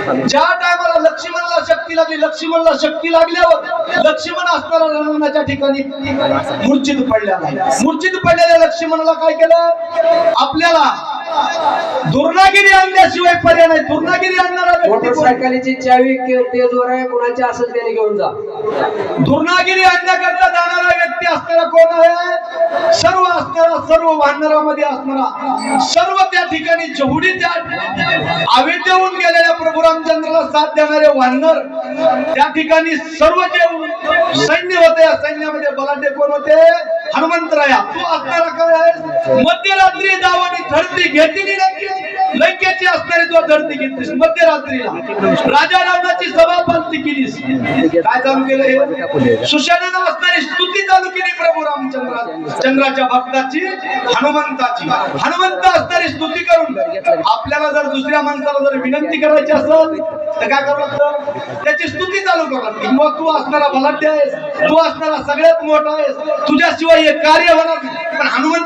ज्या टायमाला लक्ष्मणाला शक्ती लागली लक्ष्मणला शक्ती लागल्यावर लक्ष्मण असणारा रणांगणाच्या ठिकाणी मूर्छित पडलेला मूर्छित पडलेल्या लक्ष्मणाला काय केलं? आपल्याला दुर्नागिरी आणल्याशिवाय पर्याय नाही. दुर्नागिरी आणणारा? मोटरसायकलीची चावी तेजवर आहे कोणाची असेल त्याने घेऊन जा. दुर्नागिरी आणण्याकरता जाणारा व्यक्ती असणारा कोण आहे? सर्व असणारा सर्व वाहणारामध्ये असणारा सर्व त्या ठिकाणी जेवढी त्या आवेश देऊन गेलेल्या प्रभू रामचंद्राला साथ देणारे वाहनर त्या ठिकाणी सर्व जे सैन्य होते या सैन्यामध्ये बलाढ्य कोण होते? हनुमंतराया. तो असणारा काय मध्यरात्री जावानी धरती घेतली नक्की. लंकेची असणारी तो धरती घेतलीस मध्यरात्रीला. राजा रावणाची सभा पालती केलीस. काय चालू केलं हे? असणारी स्तुती चालू केली प्रभू रामचंद्र चंद्राच्या भक्ताची हनुमंताची. हनुमंत असणारी स्तुती करून. आपल्याला जर दुसऱ्या माणसाला जर विनंती करायची असेल तर काय करावं लागतं? त्याची स्तुती चालू करावं लागते. मग तू असणारा बलाढ्य आहेस. तू असणारा सगळ्यात मोठा आहेस. तुझ्याशिवाय हे कार्य होणार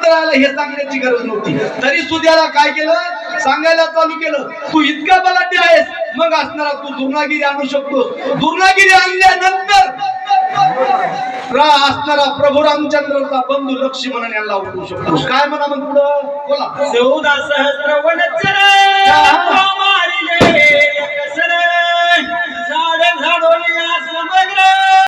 हनुमंतरायाला हे सांगण्याची गरज नव्हती. तरी सुद्याला काय केलं? सांगायला चालू केलं. तू इतका बलाढ्य आहेस मग असणारा तू दुर्नागिरी आणू शकतोस दुर्नागिरी आणल्यानंतर रा असणारा प्रभू रामचंद्रचा बंधू लक्ष्मण यांना उठवू शकतो. काय म्हणा मग पुढं? बोला. चौदा सहस्र वनचर